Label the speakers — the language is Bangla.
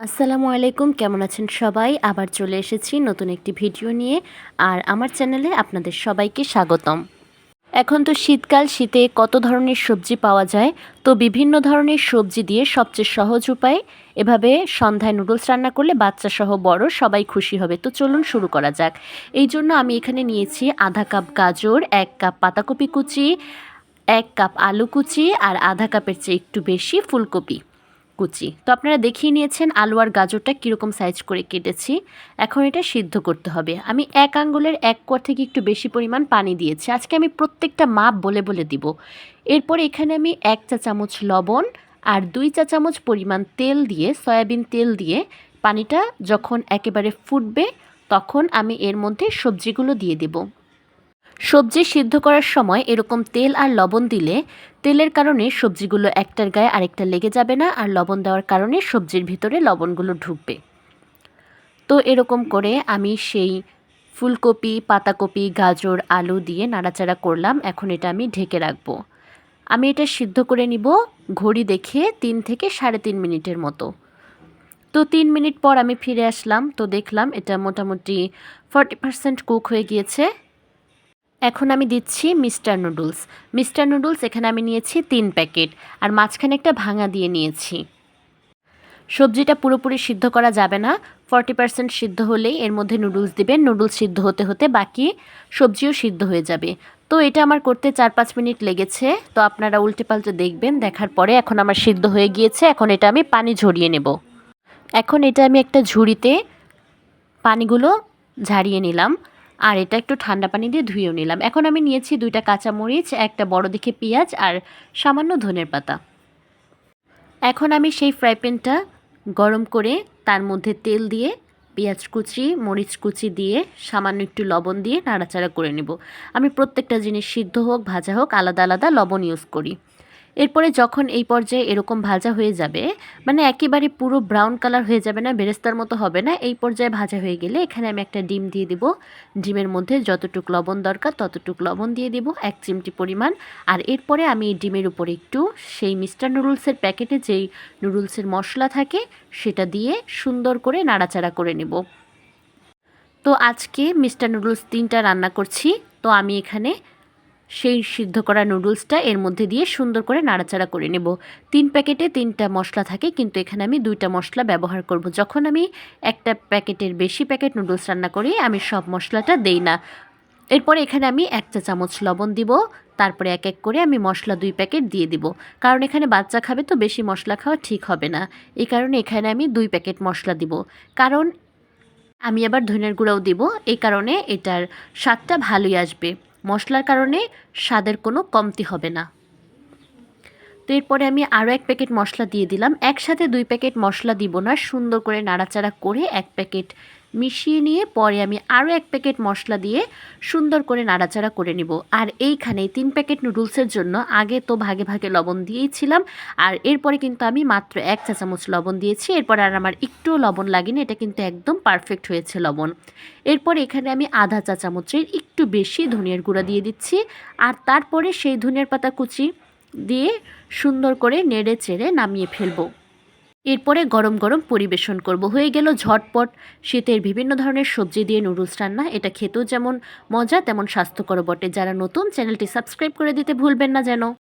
Speaker 1: আসসালামু আলাইকুম, কেমন আছেন সবাই? আবার চলে এসেছি নতুন একটি ভিডিও নিয়ে, আর আমার চ্যানেলে আপনাদের সবাইকে স্বাগতম। এখন তো শীতকাল, শীতে কত ধরনের সবজি পাওয়া যায়? তো বিভিন্ন ধরনের সবজি দিয়ে সবচেয়ে সহজ উপায়, এভাবে সন্ধ্যায় নুডলস রান্না করলে বাচ্চা সহ বড় সবাই খুশি হবে। তো চলুন শুরু করা যাক। এই জন্য আমি এখানে নিয়েছি আধা কাপ গাজর, এক কাপ পাতাকপি কুচি, এক কাপ আলু কুচি, আর আধা কাপের চেয়ে একটু বেশি ফুলকপি। কুচি। তো আপনারা দেখিয়ে নিয়েছেন আলু আর গাজরটা কীরকম সাইজ করে কেটেছি। এখন এটা সিদ্ধ করতে হবে। আমি এক আঙ্গুলের এক কোয়ার থেকে একটু বেশি পরিমাণ পানি দিয়েছি। আজকে আমি প্রত্যেকটা মাপ বলে বলে দিব। এরপর এখানে আমি এক চা চামচ লবণ আর দুই চা চামচ পরিমাণ তেল দিয়ে, সয়াবিন তেল দিয়ে পানিটা যখন একেবারে ফুটবে, তখন আমি এর মধ্যে সবজিগুলো দিয়ে দেবো। সবজি সিদ্ধ করার সময় এরকম তেল আর লবণ দিলে তেলের কারণে সবজিগুলো একটার গায়ে আরেকটা লেগে যাবে না আর লবণ দেওয়ার কারণে সবজির ভিতরে লবণগুলো ঢুকবে। তো এরকম করে আমি সেই ফুলকপি, পাতাকপি, গাজর, আলু দিয়ে নাড়াচাড়া করলাম। এখন এটা আমি ঢেকে রাখব। আমি এটা সিদ্ধ করে নিব ঘড়ি দেখে তিন থেকে সাড়ে তিন মিনিটের মতো। তো তিন মিনিট পর আমি ফিরে আসলাম। তো দেখলাম এটা মোটামুটি ফর্টি পার্সেন্ট কুক হয়ে গিয়েছে। এখন আমি দিচ্ছি মিস্টার নুডলস। মিস্টার নুডলস, এখানে আমি নিয়েছি তিন প্যাকেট। আর মাঝখানে একটা ভাঙা দিয়ে নিয়েছি। সবজিটা পুরোপুরি সিদ্ধ করা যাবে না। ফর্টি পার্সেন্ট সিদ্ধ হলেই এর মধ্যে নুডলস দিবেন। নুডলস সিদ্ধ হতে হতে বাকি সবজিও সিদ্ধ হয়ে যাবে। তো এটা আমার করতে চার পাঁচ মিনিট লেগেছে। তো আপনারা উল্টে পাল্টে দেখবেন, দেখার পরে এখন আমার সিদ্ধ হয়ে গিয়েছে। এখন এটা আমি পানি ঝরিয়ে নেব। এখন এটা আমি একটা ঝুড়িতে পানিগুলো ঝাড়িয়ে নিলাম। আর এটা একটু ঠান্ডা পানি দিয়ে ধুয়েও নিলাম। এখন আমি নিয়েছি দুইটা কাঁচামরিচ, একটা বড় দেখে পেঁয়াজ আর সামান্য ধনের পাতা। এখন আমি সেই ফ্রাই প্যানটা গরম করে তার মধ্যে তেল দিয়ে, পেঁয়াজ কুচি, মরিচ কুচি দিয়ে, সামান্য একটু লবণ দিয়ে নাড়াচাড়া করে নেব। আমি প্রত্যেকটা জিনিস সিদ্ধ হোক, ভাজা হোক, আলাদা আলাদা লবণ ইউজ করি। এরপরে যখন এই পর্যায়ে এরকম ভাজা হয়ে যাবে মানে একেবারে পুরো ব্রাউন কালার হয়ে যাবে না, বেরেস্তার মতো হবে না, এই পর্যায়ে ভাজা হয়ে গেলে এখানে আমি একটা ডিম দিয়ে দিব। ডিমের মধ্যে যতটুক লবণ দরকার ততটুক লবণ দিয়ে দিব, এক চিমটি পরিমাণ। আর এরপরে আমি এই ডিমের উপরে একটু সেই মিস্টার নুডলসের প্যাকেটে যেই নুডলসের মশলা থাকে, সেটা দিয়ে সুন্দর করে নাড়াচাড়া করে নেব। তো আজকে মিস্টার নুডলস তিনটা রান্না করছি, তো আমি এখানে সেই সিদ্ধ করা নুডলসটা এর মধ্যে দিয়ে সুন্দর করে নাড়াচাড়া করে নেব। তিন প্যাকেটে তিনটা মশলা থাকে, কিন্তু এখানে আমি দুইটা মশলা ব্যবহার করব। যখন আমি একটা প্যাকেটের বেশি প্যাকেট নুডলস রান্না করি, আমি সব মশলাটা দেই না। এরপরে এখানে আমি এক চা চামচ লবণ দিব, তারপরে এক এক করে আমি মশলা দুই প্যাকেট দিয়ে দিব। কারণ এখানে বাচ্চা খাবে তো বেশি মশলা খাওয়া ঠিক হবে না। এই কারণে এখানে আমি দুই প্যাকেট মশলা দিব। কারণ আমি আবার ধনের গুঁড়াও দিব, এই কারণে এটার স্বাদটা ভালোই আসবে। মশলার কারণে স্বাদের কোনো কমতি হবে না। তো এরপরে আমি আরও এক প্যাকেট মশলা দিয়ে দিলাম। একসাথে দুই প্যাকেট মশলা দিব না। সুন্দর করে নাড়াচাড়া করে এক প্যাকেট মিশিয়ে নিয়ে পরে আমি আরও এক প্যাকেট মশলা দিয়ে সুন্দর করে নাড়াচাড়া করে নিব। আর এইখানে তিন প্যাকেট নুডলসের জন্য আগে তো ভাগে ভাগে লবণ দিয়েছিলাম আর এরপরে কিন্তু আমি মাত্র এক চা চামচ লবণ দিয়েছি। এরপর আর আমার একটুও লবণ লাগেনি। এটা কিন্তু একদম পারফেক্ট হয়েছে লবণ। এরপর এখানে আমি আধা চা চামচের একটু বেশি ধনিয়ার গুঁড়া দিয়ে দিচ্ছি। আর তারপরে সেই ধনিয়ার পাতা কুচি দিয়ে সুন্দর করে নেড়ে চেড়ে নামিয়ে ফেলব। এরপরে গরম গরম পরিবেশন করব। হয়ে গেল ঝটপট শীতের বিভিন্ন ধরনের সবজি দিয়ে নুডলস রান্না। এটা খেতেও যেমন মজা, তেমন স্বাস্থ্যকর বটে। যারা নতুন, চ্যানেলটি সাবস্ক্রাইব করে দিতে ভুলবেন না যেন।